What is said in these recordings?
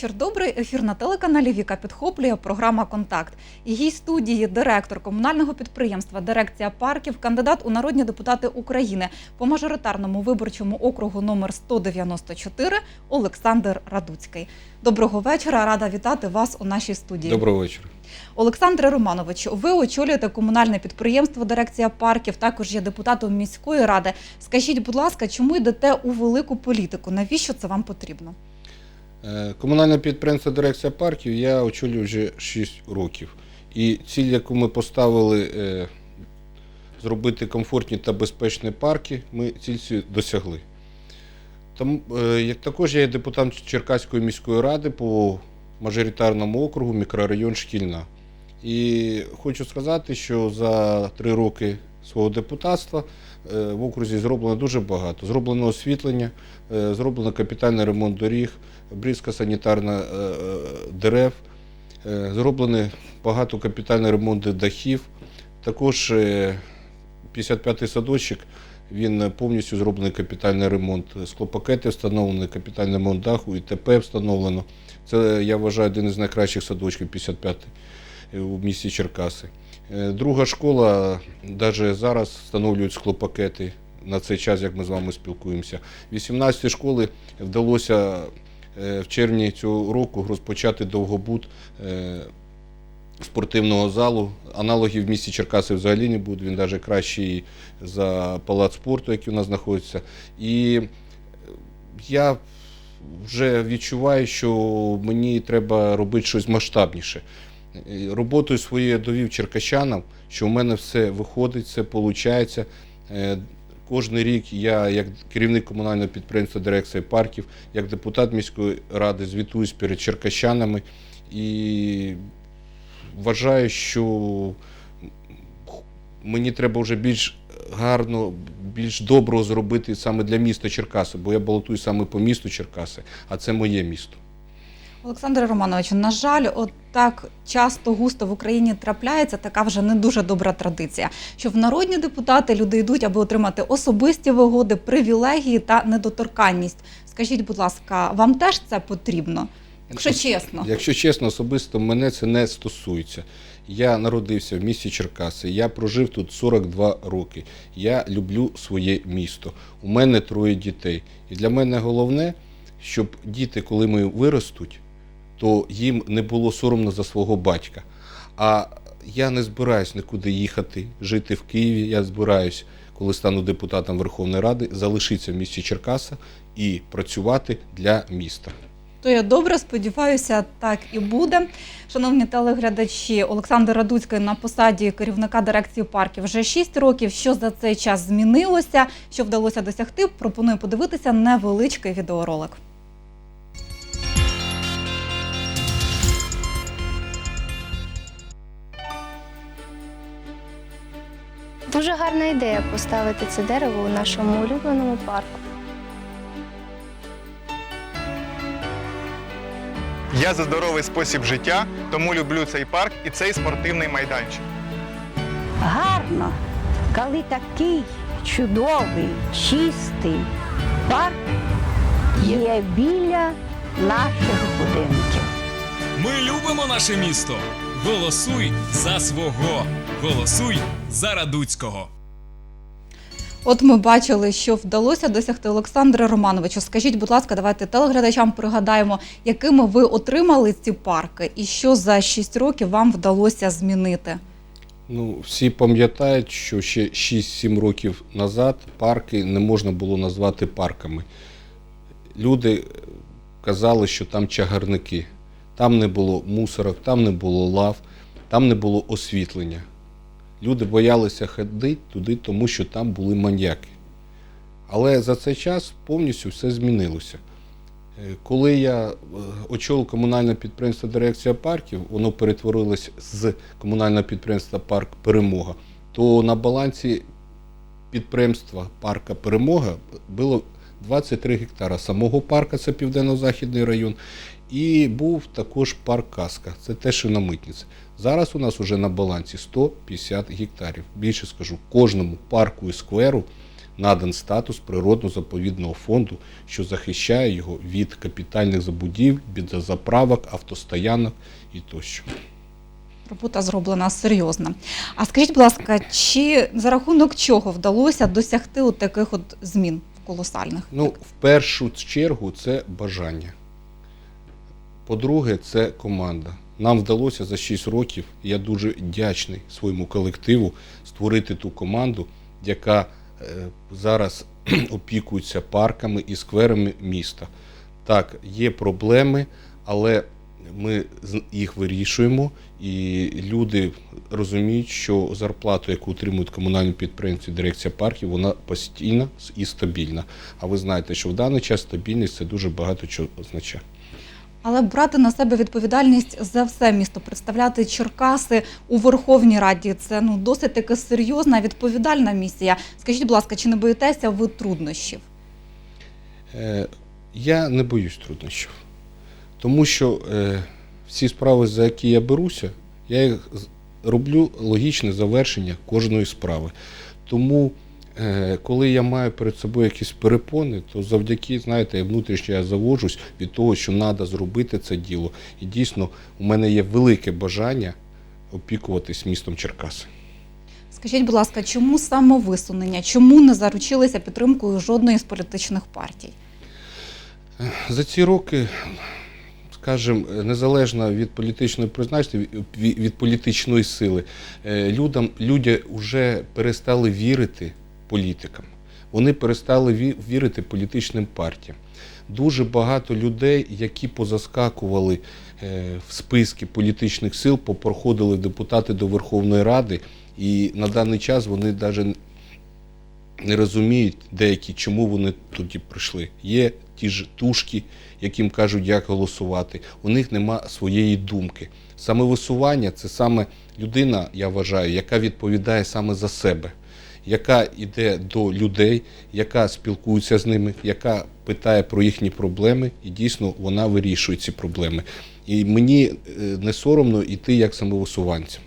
Вечір добрий. Ефір на телеканалі Віка підхоплює програма Контакт. Гість студії директор комунального підприємства Дирекція парків, кандидат у народні депутати України по мажоритарному виборчому округу номер 194 Олександр Радуцький. Доброго вечора. Рада вітати вас у нашій студії. Доброго вечора. Олександре Романовичу, ви очолюєте комунальне підприємство Дирекція парків, також є депутатом міської ради. Скажіть, будь ласка, чому йдете у велику політику? Навіщо це вам потрібно? Е, Комунальне підприємство Дирекція парків я очолюю вже 6 років. І ціль, яку ми поставили е, зробити комфортні та безпечні парки, ми ціль досягли. Там, е, також я є депутатом Черкаської міської ради по мажоритарному округу, мікрорайон Шкільна. І хочу сказати, що за три роки свого депутатства е, в окрузі зроблено дуже багато. Зроблено освітлення, е, зроблено капітальний ремонт доріг, обрізка санітарна е, дерев, зроблено багато капітальних ремонтів дахів. Також е, 55-й садочок, він повністю зроблений капітальний ремонт. Склопакети встановлені, капітальний ремонт даху, ІТП встановлено. Це, я вважаю, один із найкращих садочків 55-й у місті Черкаси. Е, Друга школа, навіть зараз встановлюють склопакети на цей час, як ми з вами спілкуємося. 18 школи вдалося е, в червні цього року розпочати довгобуд е, спортивного залу. Аналогів в місті Черкаси взагалі не буде. Він навіть кращий за палац спорту, який у нас знаходиться. І я вже відчуваю, що мені треба робити щось масштабніше. Е, Роботою своєю довів черкащанам, що в мене все виходить, все виходить. Кожний рік я, як керівник комунального підприємства дирекції парків, як депутат міської ради, звітуюсь перед черкащанами і вважаю, що мені треба вже більш гарно, більш доброго зробити саме для міста Черкаси, бо я балотую саме по місту Черкаси, а це моє місто. Олександре Романовичу, на жаль, от так часто густо в Україні трапляється така вже не дуже добра традиція, що в народні депутати люди йдуть, аби отримати особисті вигоди, привілегії та недоторканність. Скажіть, будь ласка, вам теж це потрібно? Якщо чесно, Якщо чесно, особисто мене це не стосується. Я народився в місті Черкаси, я прожив тут 42 роки. Я люблю своє місто. У мене троє дітей. І для мене головне, щоб діти, коли ми виростуть, то їм не було соромно за свого батька. А я не збираюсь нікуди їхати, жити в Києві. Я збираюсь, коли стану депутатом Верховної Ради, залишитися в місті Черкаса і працювати для міста. то я добре сподіваюся, так і буде. Шановні телеглядачі, Олександр Радуцький на посаді керівника дирекції парків вже 6 років. Що за цей час змінилося, що вдалося досягти? Пропоную подивитися невеличкий відеоролик. Дуже гарна ідея поставити це дерево у нашому улюбленому парку. Я за здоровий спосіб життя, тому люблю цей парк і цей спортивний майданчик. гарно, коли такий чудовий, чистий парк є біля наших будинків. Ми любимо наше місто. Голосуй за свого. Голосуй за Радуцького. От ми бачили, що вдалося досягти Олександре Романовичу. Скажіть, будь ласка, давайте телеглядачам пригадаємо, якими ви отримали ці парки, і що за 6 років вам вдалося змінити. Ну, всі пам'ятають, що ще 6-7 років назад парки не можна було назвати парками. Люди е, казали, що там чагарники, там не було мусорок, там не було лав, там не було освітлення. Люди боялися ходити туди, тому що там були маньяки. Але за цей час повністю все змінилося. Е, Коли я е, очолив комунальне підприємство Дирекція парків, воно перетворилось з комунального підприємства Парк Перемога, то на балансі підприємства парка Перемога було 23 гектара самого парка, це Південно-Західний район, і був також парк Каска, це те, що на митниці. Зараз у нас вже на балансі 150 гектарів. Більше скажу, кожному парку і скверу надан статус природно-заповідного фонду, що захищає його від капітальних забудів, від заправок, автостоянок і тощо. Робота зроблена серйозна. А скажіть, будь ласка, чи за рахунок чого вдалося досягти от таких от змін колосальних? Ну, в першу чергу, це бажання. По-друге, це команда. Нам вдалося за 6 років, я дуже вдячний своєму колективу, створити ту команду, яка е, зараз опікується парками і скверами міста. Так, є проблеми, але ми їх вирішуємо, і люди розуміють, що зарплату, яку отримують комунальні підприємці, дирекція парків, вона постійна і стабільна. А ви знаєте, що в даний час стабільність це дуже багато чого означає. Але брати на себе відповідальність за все місто, представляти Черкаси у Верховній Раді це ну досить таки серйозна відповідальна місія. Скажіть, будь ласка, чи не боїтеся ви труднощів? Е, Я не боюсь труднощів, тому що е, всі справи, за які я беруся, я їх роблю логічне завершення кожної справи. Тому, коли я маю перед собою якісь перепони, то завдяки, знаєте, я внутрішньо я заводжусь від того, що треба зробити це діло. І дійсно, у мене є велике бажання опікуватись містом Черкаси. Скажіть, будь ласка, чому самовисунення? Чому не заручилися підтримкою жодної з політичних партій? За ці роки, скажімо, незалежно від політичної призначення, від від політичної сили, е, людям, люди вже перестали вірити політикам. Вони перестали вірити політичним партіям. Дуже багато людей, які позаскакували е, в списки політичних сил, попроходили депутати до Верховної Ради, і на даний час вони навіть не розуміють деякі, чому вони тоді прийшли. Є ті ж тушки, яким кажуть, як голосувати. У них нема своєї думки. Саме висування це саме людина, я вважаю, яка відповідає саме за себе, яка йде до людей, яка спілкується з ними, яка питає про їхні проблеми, і дійсно вона вирішує ці проблеми. І мені е, не соромно йти як самовисуванцям.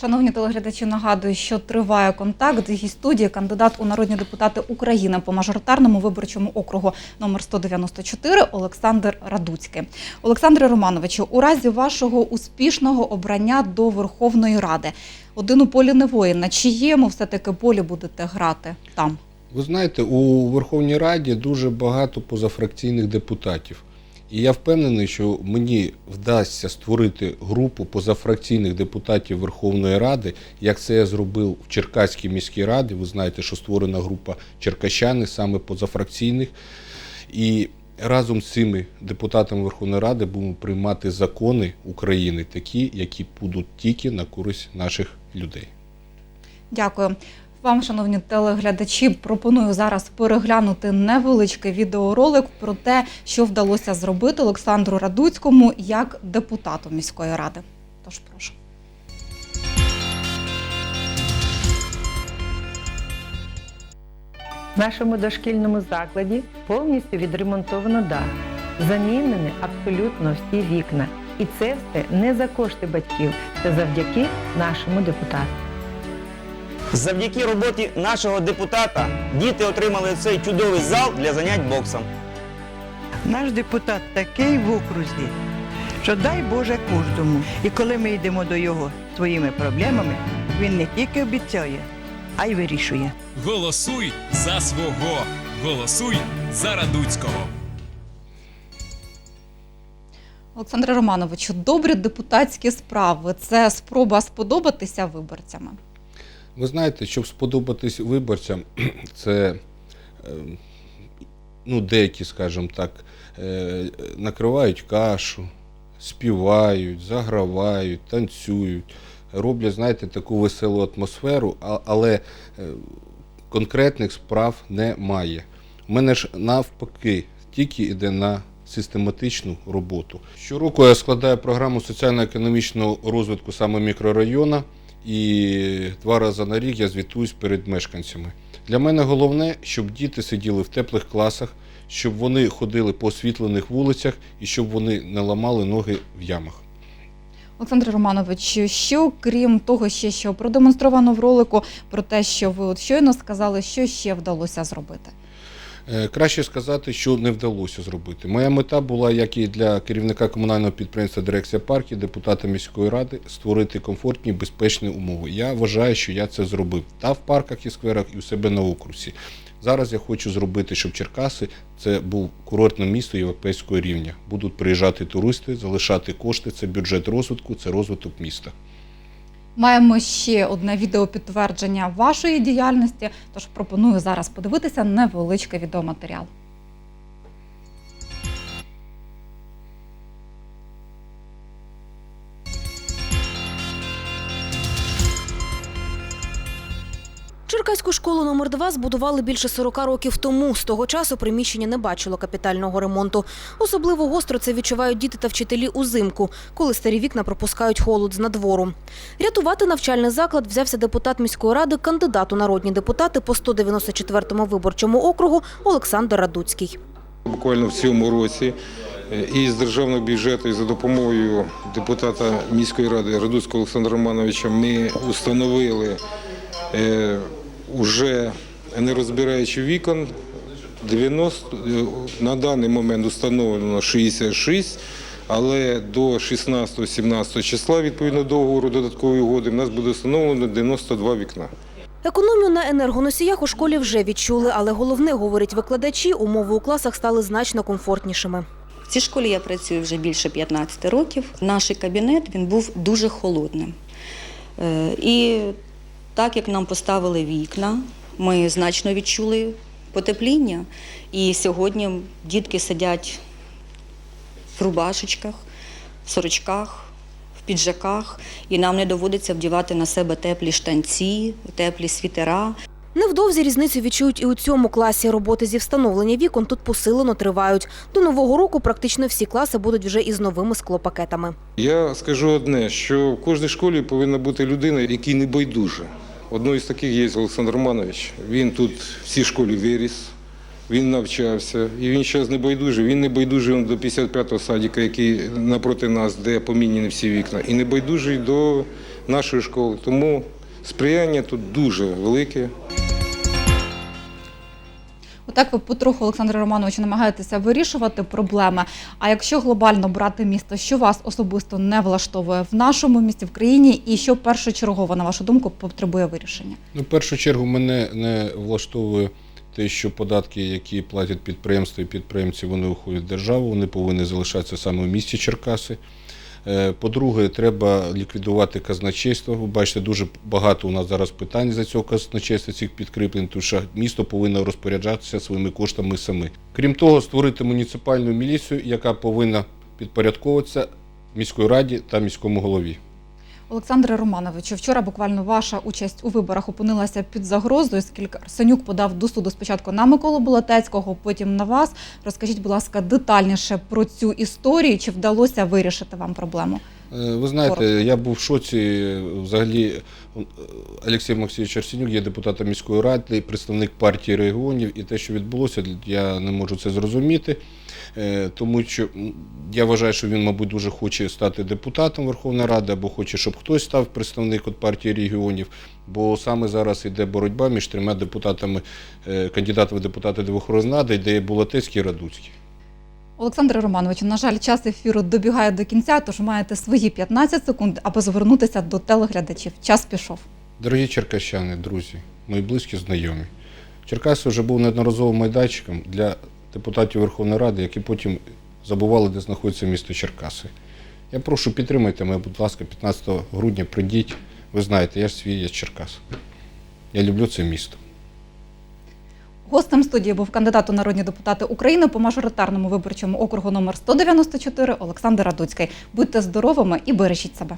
Шановні телеглядачі, нагадую, що триває контакт з гість студії кандидат у народні депутати України по мажоритарному виборчому округу номер 194 Олександр Радуцький. Олександре Романовичу, у разі вашого успішного обрання до Верховної Ради, один у полі не воїн, на чиєму все-таки полі будете грати там? Ви знаєте, у Верховній Раді дуже багато позафракційних депутатів. І я впевнений, що мені вдасться створити групу позафракційних депутатів Верховної Ради, як це я зробив в Черкаській міській раді. Ви знаєте, що створена група черкащани, саме позафракційних. І разом з цими депутатами Верховної Ради будемо приймати закони України, такі, які будуть тільки на користь наших людей. Дякую. Вам, шановні телеглядачі, пропоную зараз переглянути невеличкий відеоролик про те, що вдалося зробити Олександру Радуцькому як депутату міської ради. Тож прошу. В нашому дошкільному закладі повністю відремонтовано дах. Замінені абсолютно всі вікна. І це все не за кошти батьків, це завдяки нашому депутату. Завдяки роботі нашого депутата діти отримали цей чудовий зал для занять боксом. Наш депутат такий в окрузі, що дай Боже кожному. І коли ми йдемо до його своїми проблемами, він не тільки обіцяє, а й вирішує. Голосуй за свого. Голосуй за Радуцького. Олександре Романовичу, добрі депутатські справи це спроба сподобатися виборцями. Ви знаєте, щоб сподобатись виборцям, це е, ну, деякі, скажімо так, е, накривають кашу, співають, загравають, танцюють, роблять, знаєте, таку веселу атмосферу, але е, конкретних справ немає. У мене ж навпаки тільки йде на систематичну роботу. Щороку я складаю програму соціально-економічного розвитку саме мікрорайону, і два рази на рік я звітуюсь перед мешканцями. Для мене головне, щоб діти сиділи в теплих класах, щоб вони ходили по освітлених вулицях і щоб вони не ламали ноги в ямах. Олександр Романович, що крім того, ще що продемонстровано в ролику про те, що ви от щойно сказали, що ще вдалося зробити? Е, Краще сказати, що не вдалося зробити. Моя мета була, як і для керівника комунального підприємства Дирекція парків, депутата міської ради, створити комфортні, безпечні умови. Я вважаю, що я це зробив та в парках і скверах, і у себе на окрузі. Зараз я хочу зробити, щоб Черкаси це був курортне місто європейського рівня. Будуть приїжджати туристи, залишати кошти. Це бюджет розвитку, це розвиток міста. Маємо ще одне відео підтвердження вашої діяльності, тож пропоную зараз подивитися невеличкий відеоматеріал. Черкаську школу номер 2 збудували більше 40 років тому. З того часу приміщення не бачило капітального ремонту. Особливо гостро це відчувають діти та вчителі узимку, коли старі вікна пропускають холод з надвору. Рятувати навчальний заклад взявся депутат міської ради, кандидат у народні депутати по 194-му виборчому округу Олександр Радуцький. Буквально в цьому році е, і з державного бюджету, і за допомогою депутата міської ради Радуцького Олександра Романовича ми установили уже не розбираючи вікон 90, е, на даний момент установлено 66, але до 16-17 числа, відповідно договору додаткової угоди, в нас буде встановлено 92 вікна. Економію на енергоносіях у школі вже відчули, але головне, говорять викладачі, умови у класах стали значно комфортнішими. В цій школі я працюю вже більше 15 років. Наш кабінет він був дуже холодним. Е, І так як нам поставили вікна, ми значно відчули потепління. І сьогодні дітки сидять в рубашечках, в сорочках, в піджаках, і нам не доводиться вдівати на себе теплі штанці, теплі світера. Невдовзі різницю відчують і у цьому класі. Роботи зі встановлення вікон тут посилено тривають. До нового року практично всі класи будуть вже із новими склопакетами. Я скажу одне, що в кожній школі повинна бути людина, якій не байдуже. Одною з таких є Олександр Романович. Він тут в цій школі виріс, він навчався, і він зараз не байдужий. Він не байдужий до 55-го садика, який напроти нас, де поміняні всі вікна, і не байдужий до нашої школи. Тому сприяння тут дуже велике. Отак ви потроху, Олександре Романовичу, намагаєтеся вирішувати проблеми. А якщо глобально брати місто, що вас особисто не влаштовує в нашому місті, в країні, і що першочергово, на вашу думку, потребує вирішення? Ну, в першу чергу мене не влаштовує те, що податки, які платять підприємства і підприємці, вони уходять в державу, вони повинні залишатися саме в місті Черкаси. Е, По-друге, треба ліквідувати казначейство. Ви бачите, дуже багато у нас зараз питань за цього казначейства, цих підкріплень, тому що місто повинно розпоряджатися своїми коштами саме. Крім того, створити муніципальну міліцію, яка повинна підпорядковуватися міської раді та міському голові. Олександре Романовичу, вчора буквально ваша участь у виборах опинилася під загрозою, оскільки Арсенюк подав до суду спочатку на Миколу Болотецького, потім на вас. Розкажіть, будь ласка, детальніше про цю історію, чи вдалося вирішити вам проблему? Е, Ви знаєте, я був в шоці. Взагалі, Олексій Максимович Арсенюк є депутатом міської ради, представник партії регіонів, і те, що відбулося, я не можу це зрозуміти. Е, Тому що я вважаю, що він, мабуть, дуже хоче стати депутатом Верховної Ради, або хоче, щоб хтось став представник від партії регіонів. Бо саме зараз йде боротьба між трьома депутатами, е, кандидатами в депутати Верховної Ради, де є Булатецький і Радуцький. Олександре Романовичу, на жаль, час ефіру добігає до кінця, тож маєте свої 15 секунд, аби звернутися до телеглядачів. Час пішов. Дорогі черкащани, друзі, мої близькі знайомі. Черкаси вже був неодноразово майданчиком для депутатів Верховної Ради, які потім забували, де знаходиться місто Черкаси. Я прошу підтримайте мене, будь ласка, 15 грудня прийдіть. Ви знаєте, я ж свій з Черкас. Я люблю це місто. Гостем студії був кандидат у народні депутати України по мажоритарному виборчому округу номер 194 Олександр Радуцький. Будьте здоровими і бережіть себе.